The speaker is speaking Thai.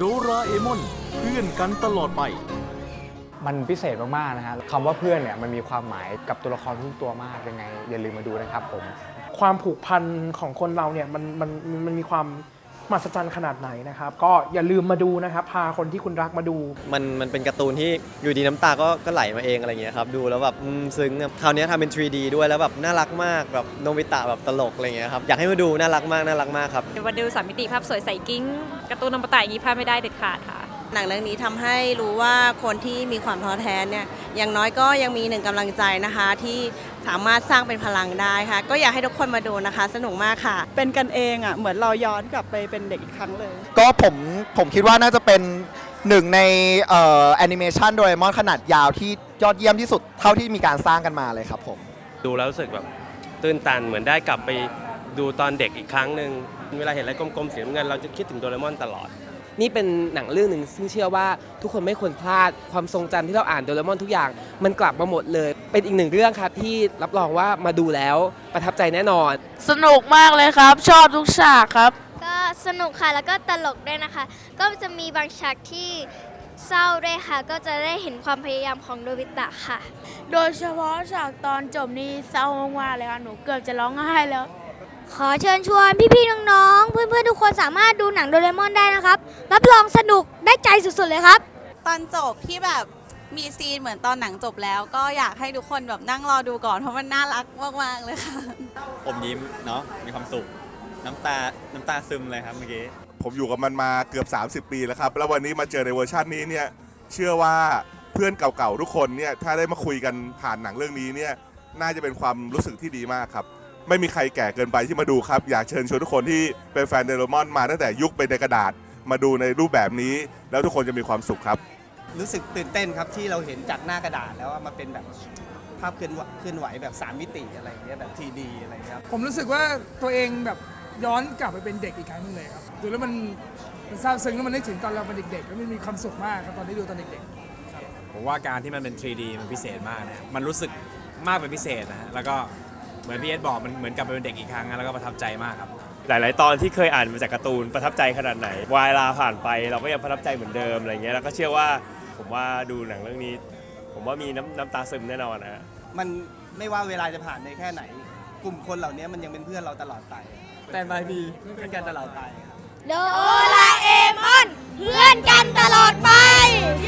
โดราเอมอนเพื่อนกันตลอดไป มันพิเศษมากๆนะฮะคำว่าเพื่อนเนี่ยมันมีความหมายกับตัวละครทุกตัวมากยังไง อย่าลืมมาดูนะครับผม ความผูกพันของคนเราเนี่ยมันมันมันมีความ มหัศจรรย์ขนาดไหนนะครับ ก็อย่าลืมมาดูนะครับ พาคนที่คุณรักมาดู มันมันเป็นการ์ตูนที่อยู่ดีน้ำตาก็ก็ไหลมาเองอะไรเงี้ยครับดูแล้วแบบอืมซึ้งอะคราวนี้ทำเป็น 3D ด้วยแล้วแบบน่ารักมากแบบโนบิตะแบบตลกอะไรเงี้ยครับอยากให้มาดูน่ารักมากน่ารักมากครับวันดูสามมิติภาพสวยใสกิ้งการ์ตูนนมตะอย่างนี้พลาดไม่ได้เด็ดขาดค่ะ หนังเรื่องนี้ทำให้รู้ว่าคนที่มีความท้อแท้เนี่ย อย่างน้อยก็ยังมีหนึ่งกำลังใจนะคะที่สามารถสร้างเป็นพลังได้ค่ะ ก็อยากให้ทุกคนมาดูนะคะ สนุกมากค่ะ เป็นกันเองอะเหมือนเราย้อนกลับไปเป็นเด็กอีกครั้งเลย ก็ผมผมคิดว่าน่าจะเป็นหนึ่งในเอ่อแอนิเมชันโดเรมอนขนาดยาวที่ยอดเยี่ยมที่สุดเท่าที่มีการสร้างกันมาเลยครับผม ดูแล้วรู้สึกแบบตื้นตันเหมือนได้กลับไปดูตอนเด็กอีกครั้งหนึ่งเวลาเห็นอะไรกลมๆสีน้ำเงินเราจะคิดถึงโดเรมอนตลอด นี่เป็นหนังเรื่องหนึ่งซึ่งเชื่อว่าทุกคนไม่ควรพลาดความทรงจำที่เราอ่านโดเรมอนทุกอย่าง มันกลับมาหมดเลย เป็นอีกหนึ่งเรื่องครับที่รับรองว่ามาดูแล้วประทับใจแน่นอน สนุกมากเลยครับ ชอบทุกฉากครับ ก็สนุกค่ะแล้วก็ตลกด้วยนะคะ ก็จะมีบางฉากที่เศร้าด้วยค่ะ ก็จะได้เห็นความพยายามของโดบิตะค่ะ โดยเฉพาะฉากตอนจบนี่เศร้ามากๆเลยค่ะ หนูเกือบจะร้องไห้แล้ว ขอเชิญชวนพี่ๆน้องๆเพื่อนๆทุกคนสามารถดูหนังโดเรมอนได้นะครับ รับรองสนุกได้ใจสุดๆเลยครับ ตอนจบที่แบบมีซีนเหมือนตอนหนังจบแล้ว ก็อยากให้ทุกคนแบบนั่งรอดูก่อนเพราะมันน่ารักมากๆเลยค่ะ อมยิ้มเนาะมีความสุข น้ำตา น้ำตาซึมเลยครับเมื่อกี้ ผมอยู่กับมันมาเกือบ 30 ปีแล้วครับ แล้ววันนี้มาเจอในเวอร์ชันนี้เนี่ย เชื่อว่าเพื่อนเก่าๆทุกคนเนี่ย ถ้าได้มาคุยกันผ่านหนังเรื่องนี้เนี่ย น่าจะเป็นความรู้สึกที่ดีมากครับ ไม่มีใครแก่เกินไปที่มาดูครับ อยากเชิญชวนทุกคนที่เป็นแฟนเดโรมอนมาตั้งแต่ยุคเป็นในกระดาษมาดูในรูปแบบนี้ แล้วทุกคนจะมีความสุขครับ รู้สึกตื่นเต้นครับที่เราเห็นจากหน้ากระดาษแล้วมาเป็นแบบภาพเคลื่อนเคลื่อนไหวแบบ3มิติอะไรอย่างเงี้ยแบบ 3D อะไรเงี้ยผมรู้สึกว่าตัวเองแบบย้อนกลับไปเป็นเด็กอีกครั้งหนึงเลยครับดูแล้วมันมันซาบซึ้งแล้วมันนึกถึงตอนเราเป็นเด็กๆแล้วมันมีความสุขมากครับตอนที่ดูตอนเด็กๆ ผมว่าการที่มันเป็น 3D มันพิเศษมากนะ มันรู้สึกมากเป็นพิเศษนะฮะแล้วก็ เหมือนพี่เอสบอกมันเหมือนกลับไปเป็นเด็กอีกครั้งนะแล้วก็ประทับใจมากครับ หลาย ๆ ตอนที่เคยอ่านมาจากการ์ตูนประทับใจขนาดไหนวายลาผ่านไป เราก็ยังประทับใจเหมือนเดิมอะไรเงี้ยแล้วก็เชื่อว่าผมว่าดูหนังเรื่องนี้ ผมว่ามีน้ำน้ำตาซึมแน่นอนนะฮะ มันไม่ว่าเวลาจะผ่านไปแค่ไหน กลุ่มคนเหล่านี้มันยังเป็นเพื่อนเราตลอดไปแต่บายมีเพื่อนกันตลอดไป โดราเอมอน เพื่อนกันตลอดไปเย้